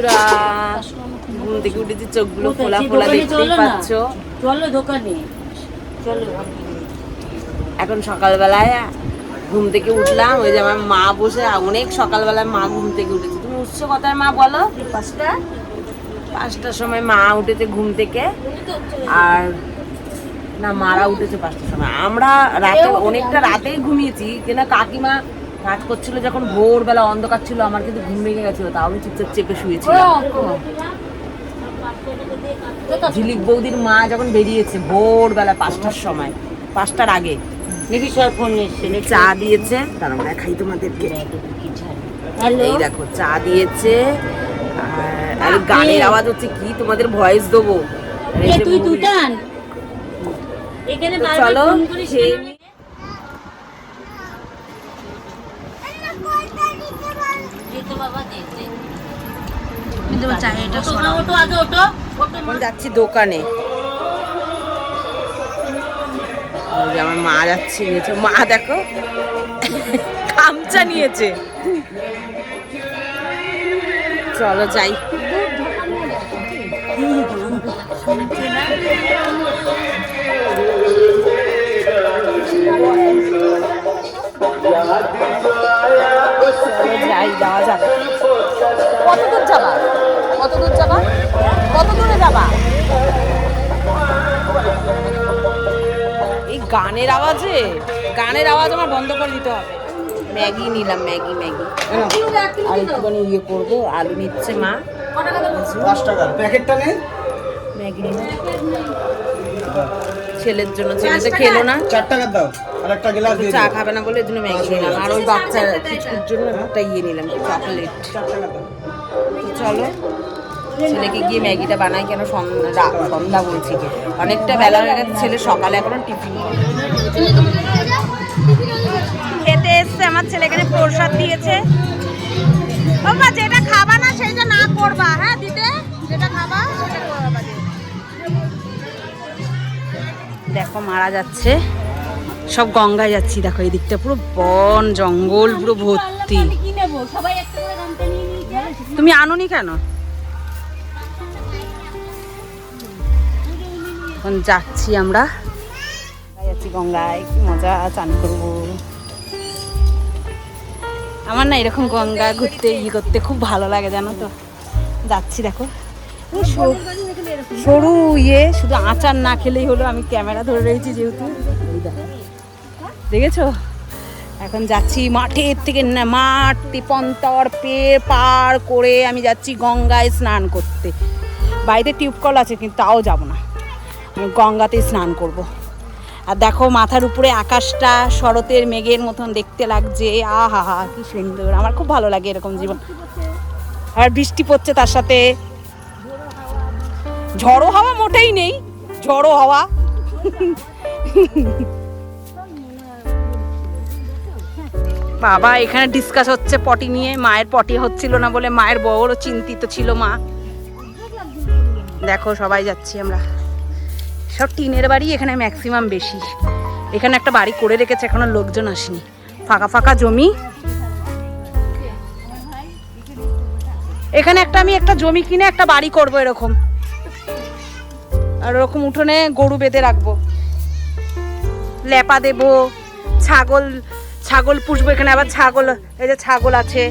বন্ধুরা ঘুম থেকে উঠেছি চোখগুলো সেই ফোলা দেখতেই। পাচ্ছ। চলো দোকানে। চলো। এখন সকালবেলায় ঘুম থেকে উঠলাম ওই যে আমার মা বসে অনেক সকালবেলায় মা ঘুম থেকে উঠেছে। তুমি উঠছো কথায় মা বলো? পাঁচটা। পাঁচটার সময় মা উঠেছে ঘুম থেকে আর না মারা উঠেছে পাঁচটার সময়। আমরা রাতে অনেকটা রাতেই ঘুমিয়েছি কিনা কাকিমা কাজ করছিল যখন ভোরবেলা অন্ধকার ছিল আমার কিন্তু ঘুম ভেঙে গেছিল তাও আমি চুপচাপ চেপে শুয়েছিলাম। ঝিলিক বৌদির মা যখন বেরিয়েছে ভোরবেলা পাঁচটার সময় পাঁচটার আগে ফোন চা দিয়েছে তার আমরা খাই তোমাদেরকে এই দেখো চা দিয়েছে আর- আর গানের আওয়াজ হচ্ছে কি তোমাদের ভয়েস দেবো। তুই দুটান? এখানে চলো ফোন যাচ্ছি দোকানে। আমার মা যাচ্ছে নিয়েছে মা দেখো। খামচা নিয়েছে। চলো যাই। চলো যাই যাওয়া যাক কত দূর যাবা? কত দূর যাবা? কত দূরে যাবা? এই গানের আওয়াজে গানের আওয়াজ আমার বন্ধ করে দিতে হবে। ম্যাগি নিলাম ম্যাগি ম্যাগি। আর একটুখানি ইয়ে করব আলু নিচ্ছে মা। পাঁচ টাকা। প্যাকেটটা নেই ম্যাগি নিলাম। ছেলের জন্য ছেলে তো খেলো না। চার টাকা দাও আর একটা গ্লাস দিয়ে চা খাবে না বলে এর জন্য ম্যাগি নিলাম আর ওই বাচ্চা কিছুর জন্য একটা ইয়ে নিলাম চকলেট চলো ছেলেকে গিয়ে ম্যাগিটা বানাই কেন? সন্ধ্যা সন্ধ্যা বলছি অনেকটা বেলা হয়ে গেছে ছেলে সকালে এখনও টিফিন খেতে এসছে আমার ছেলে এখানে প্রসাদ দিয়েছে। বাবা যেটা খাবা না সেটা না করবা। হ্যাঁ দিতে যেটা খাবা সেটা দেখো মারা যাচ্ছে। সব গঙ্গায় যাচ্ছি, দেখো এই দিকটা পুরো বন, জঙ্গল, পুরো ভর্তি। তুমি আনোনি কেন? এখন যাচ্ছি আমরা। গঙ্গায় কি মজা, চান করব। আমার না এরকম গঙ্গা ঘুরতে, ই করতে খুব ভালো লাগে, জানো তো? যাচ্ছি, দেখো। এই সরু- ইয়ে শুধু আচার না খেলেই হলো, আমি ক্যামেরা ধরে রয়েছি যেহেতু। দেখেছ? এখন যাচ্ছি মাঠের থেকে মাঠ, তিপন্তর পেয়ে পার করে আমি যাচ্ছি গঙ্গায় স্নান করতে। বাড়িতে টিউবকল আছে, কিন্তু তাও যাব না। আমি গঙ্গাতে স্নান করব। আর দেখো, মাথার উপরে আকাশটা শরতের মেঘের মতন দেখতে লাগছে। আহা হা কি সুন্দর। আমার খুব ভালো লাগে এরকম জীবন। আর বৃষ্টি পড়ছে তার সাথে। ঝড়ো হাওয়া মোটেই নেই, ঝড়ো হাওয়া। বাবা, এখানে ডিসকাস হচ্ছে পটি নিয়ে, মায়ের পটি হচ্ছিল না বলে মায়ের বড় চিন্তিত ছিল মা। দেখো, সবাই যাচ্ছি আমরা। সব টিনের বাড়ি এখানে ম্যাক্সিমাম বেশি। এখানে একটা বাড়ি করে রেখেছে, এখনও লোকজন আসেনি। ফাঁকা ফাঁকা জমি। এখানে একটা আমি একটা জমি কিনে একটা বাড়ি করব এরকম। আর ওরকম উঠোনে গরু বেঁধে রাখব। লেপা দেবো, ছাগল ছাগল পুষবো এখানে, আবার ছাগল, এই যে ছাগল আছে।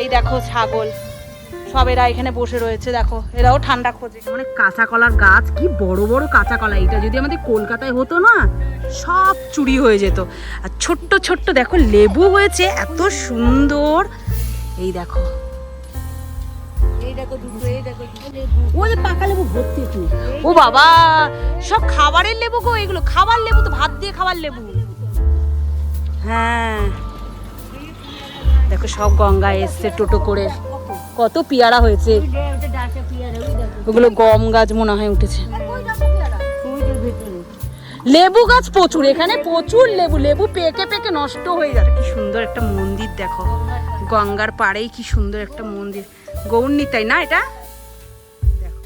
এই দেখো ছাগল, সব এরা এখানে বসে রয়েছে, দেখো, এরাও ঠান্ডা খোঁজে। মানে কাঁচা কলার গাছ, কি বড় বড় কাঁচা কলা এটা যদি আমাদের কলকাতায় হতো না, সব চুরি হয়ে যেত। আর ছোট্ট ছোট্ট, দেখো, লেবু হয়েছে, এত সুন্দর। এই দেখো দেখো দুটো, এই দেখো ও যে পাকা লেবু ভর্তি তুই। ও বাবা সব খাবারের লেবু গো এগুলো। খাবার লেবু তো ভাত দিয়ে খাবার লেবু। হ্যাঁ। দেখো সব গঙ্গায় এসছে টোটো করে। কত পিয়ারা হয়েছে। ওগুলো গম গাছ মনে হয় উঠেছে। লেবু গাছ প্রচুর এখানে প্রচুর লেবু। লেবু পেকে পেকে নষ্ট হয়ে যাচ্ছে কি সুন্দর একটা মন্দির দেখো। গঙ্গার পাড়েই কি সুন্দর একটা মন্দির। গৌরনী তাই না এটা? দেখো।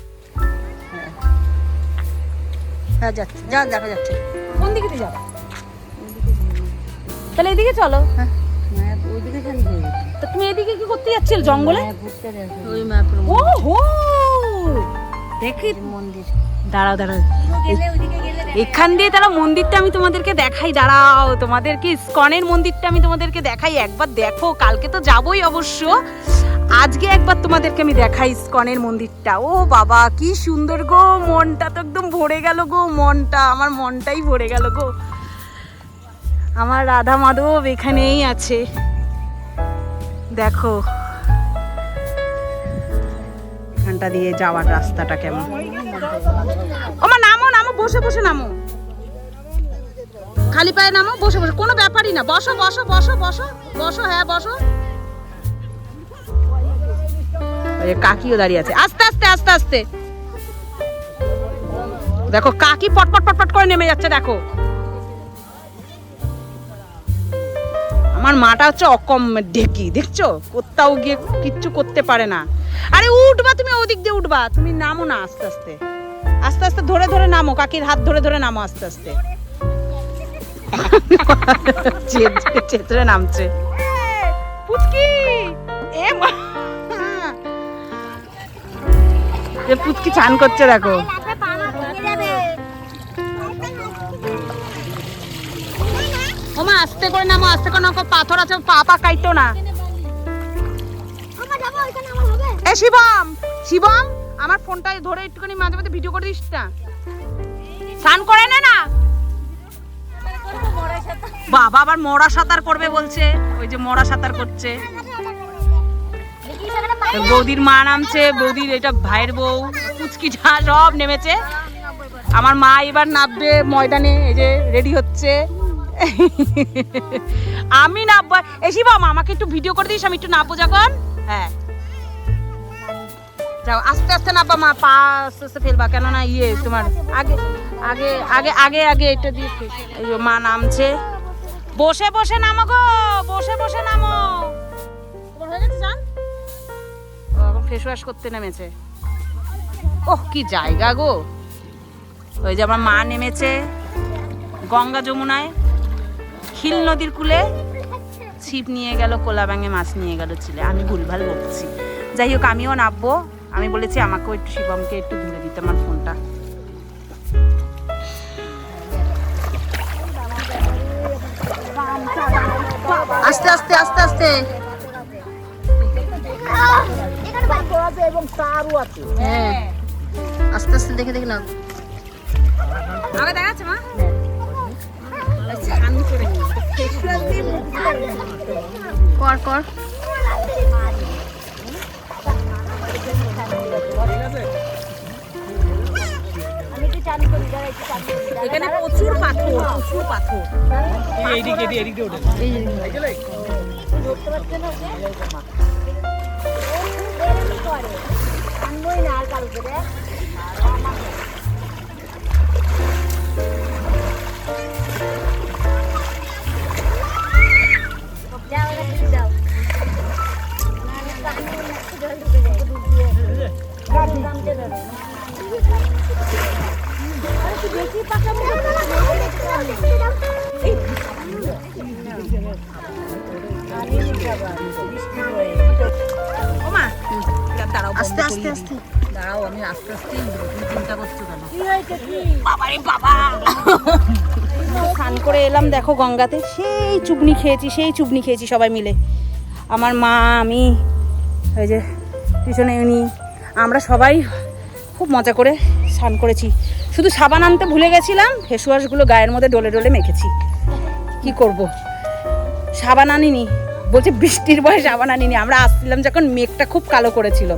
হ্যাঁ। যাচ্ছে। যা দেখা যাচ্ছে। কোন দিকে দিয়ে যাব তাহলে এদিকে চলো। হ্যাঁ তা তুমি এদিকে কি করতে যাচ্ছিল জঙ্গলে? হ্যাঁ ওই ও হো দেখি। মন্দির। দাঁড়াও এখান দিয়ে তারা মন্দিরটা আমি তোমাদেরকে দেখাই দাঁড়াও। তোমাদেরকে স্কনের মন্দিরটা আমি তোমাদেরকে দেখাই? একবার দেখো কালকে তো যাবই অবশ্য। আজকে একবার তোমাদেরকে আমি দেখাই স্কনের মন্দিরটা। ও বাবা, কি সুন্দর গো, মনটা তো একদম ভরে গেল গো, মনটা, আমার মনটাই ভরে গেল গো। আমার রাধা মাধব এখানেই আছে। দেখো। এখানটা দিয়ে যাওয়ার রাস্তাটা কেমন। আমার নামো নামো, বসে বসে নামো। খালি পায়ে নামো, বসে বসে। কোনো ব্যাপারই না। বসো বসো বসো বসো বসো হ্যাঁ বসো। কাকিও দাঁড়িয়ে আছে আস্তে আস্তে আস্তে আস্তে দেখো কাকি পটপট পটপট করে নেমে যাচ্ছে দেখো আমার মাটা হচ্ছে অকম ঢেকি দেখছ কোথাও গিয়ে কিচ্ছু করতে পারে না আরে উঠবা তুমি ওদিক দিয়ে উঠবা তুমি নামো না আস্তে আস্তে আস্তে আস্তে ধরে ধরে নামো কাকির হাত ধরে ধরে নামো আস্তে আস্তে চেতরে নামছে পুচকি এ পুচকি চান করছে দেখো। ওমা আস্তে করে নামো আস্তে করে নামো পাথর আছে পা পা কাইতো না। এ শিবম শিবম আমার ফোনটা ধরে একটুখানি মাঝে মাঝে ভিডিও করে দিস না। স্নান করে নে না। বাবা আবার মরা সাঁতার করবে বলছে ওই যে মরা সাঁতার করছে। বৌদির মা নামছে, বৌদির এটা ভাইয়ের বউ, পুচকি ঝা সব নেমেছে। আমার মা এবার নামবে ময়দানে, এই যে রেডি হচ্ছে। আমি নামবো এ শিবম আমাকে একটু ভিডিও করে দিস, আমি একটু নামবো যখন। হ্যাঁ। যাও, আস্তে আস্তে নামবা মা, পা আস্তে আস্তে ফেলবা, কেননা ইয়ে তোমার আগে আগে আগে আগে আগে এটা দিয়ে মা নামছে। বসে বসে নামো গো, বসে বসে নামো। ফেস ওয়াশ করতে নেমেছে। ওহ, কি জায়গা গো। ওই যে আমার মা নেমেছে গঙ্গা যমুনায়। খিল নদীর কূলে ছিপ নিয়ে গেল, কোলা ব্যাঙে মাছ নিয়ে গেল ছিলে আমি ভুলভাল বলছি যাই হোক, আমিও নামবো আমি বলেছি আমাকেও একটু শিবমকে একটু ধরে দিতে আমার ফোনটা। আস্তে আস্তে আস্তে আস্তে। হ্যাঁ। আস্তে আস্তে দেখে দেখে নাও। আগে দেখাচ্ছে মা? স্নান করে নি। কর কর। এখানে প্রচুর পাথর প্রচুর পাথর। এইদিকে এদিকে ওঠে। ও স্নান করে এলাম, দেখো গঙ্গাতে। সেই চুবনি খেয়েছি, সেই চুবনি খেয়েছি সবাই মিলে। আমার মা, আমি ওই যে পিছনে উনি আমরা সবাই খুব মজা করে স্নান করেছি। শুধু সাবান আনতে ভুলে গেছিলাম ফেস ওয়াশগুলো গায়ের মধ্যে ডলে ডলে মেখেছি। কি করব? সাবান আনিনি। বলছে বৃষ্টির বয়স সাবান আনিনি। আমরা আসছিলাম যখন মেঘটা খুব কালো করেছিল।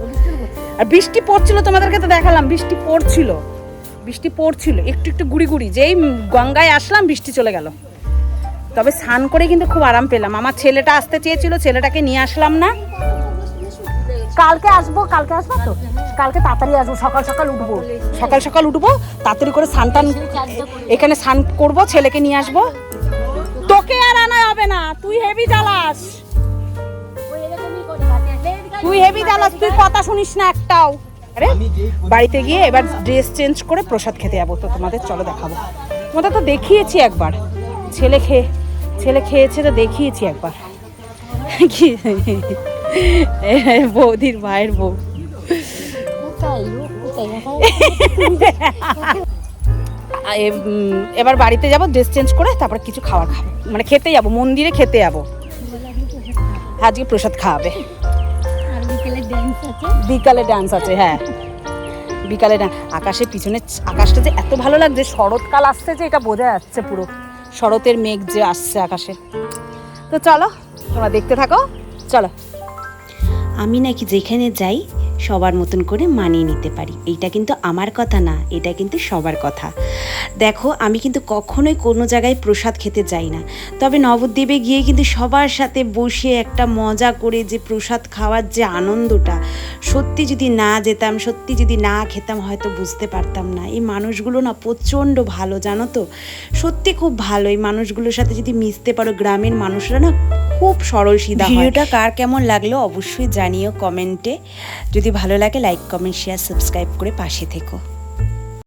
আর বৃষ্টি পড়ছিল তোমাদেরকে তো দেখালাম বৃষ্টি পড়ছিল বৃষ্টি পড়ছিল একটু একটু গুড়ি গুড়ি যেই গঙ্গায় আসলাম বৃষ্টি চলে গেল। তবে স্নান করে কিন্তু খুব আরাম পেলাম। আমার ছেলেটা আসতে চেয়েছিল ছেলেটাকে নিয়ে আসলাম না। কালকে আসব কালকে আসব তো? কালকে তাড়াতাড়ি আসব সকাল সকাল উঠবো। সকাল সকাল উঠবো তাড়াতাড়ি করে স্নান টান এখানে স্নান করব ছেলেকে নিয়ে আসব। তোকে আর আনা হবে না তুই হেভি জ্বালাস। তুই হেভি জ্বালাস, তুই কথা শুনিস না একটাও। আরে, বাড়িতে গিয়ে এবার ড্রেস চেঞ্জ করে প্রসাদ খেতে যাব, তো তোমাদের চলো দেখাবো। তোমাদের তো দেখিয়েছি একবার। ছেলে খেয়ে, ছেলে খেয়েছে তো দেখিয়েছি একবার। কি? বৌদির ভাইয়ের বউ। এবার বাড়িতে যাব ড্রেস চেঞ্জ করে তারপর কিছু খাবার খাব। মানে খেতে যাব, মন্দিরে খেতে যাব। আজকে প্রসাদ খাওয়াবে। বিকেলে ডান্স আছে হ্যাঁ। বিকালে আকাশের পিছনে আকাশটা যে এত ভালো লাগছে, শরৎকাল আসছে যে এটা বোঝা যাচ্ছে পুরো। শরতের মেঘ যে আসছে আকাশে। তো চলো, তোমরা দেখতে থাকো, চলো। আমি নাকি যেখানে যাই সবার মতন করে মানিয়ে নিতে পারি। এইটা কিন্তু আমার কথা না, এটা কিন্তু সবার কথা। দেখো, আমি কিন্তু কখনোই কোনো জায়গায় প্রসাদ খেতে যাই না। তবে নবদ্বীপে গিয়ে কিন্তু সবার সাথে বসে একটা মজা করে যে প্রসাদ খাওয়ার যে আনন্দটা, সত্যি যদি না যেতাম, সত্যি যদি না খেতাম, হয়তো বুঝতে পারতাম না। এই মানুষগুলো না প্রচণ্ড ভালো, জানো তো? সত্যি খুব ভালো। এই মানুষগুলোর সাথে যদি মিশতে পারো, গ্রামের মানুষরা না খুব সরল সিধা ভিডিওটা কার কেমন লাগল অবশ্যই জানিও কমেন্টে। যদি ভালো লাগে লাইক কমেন্ট শেয়ার সাবস্ক্রাইব করে পাশে থেকো।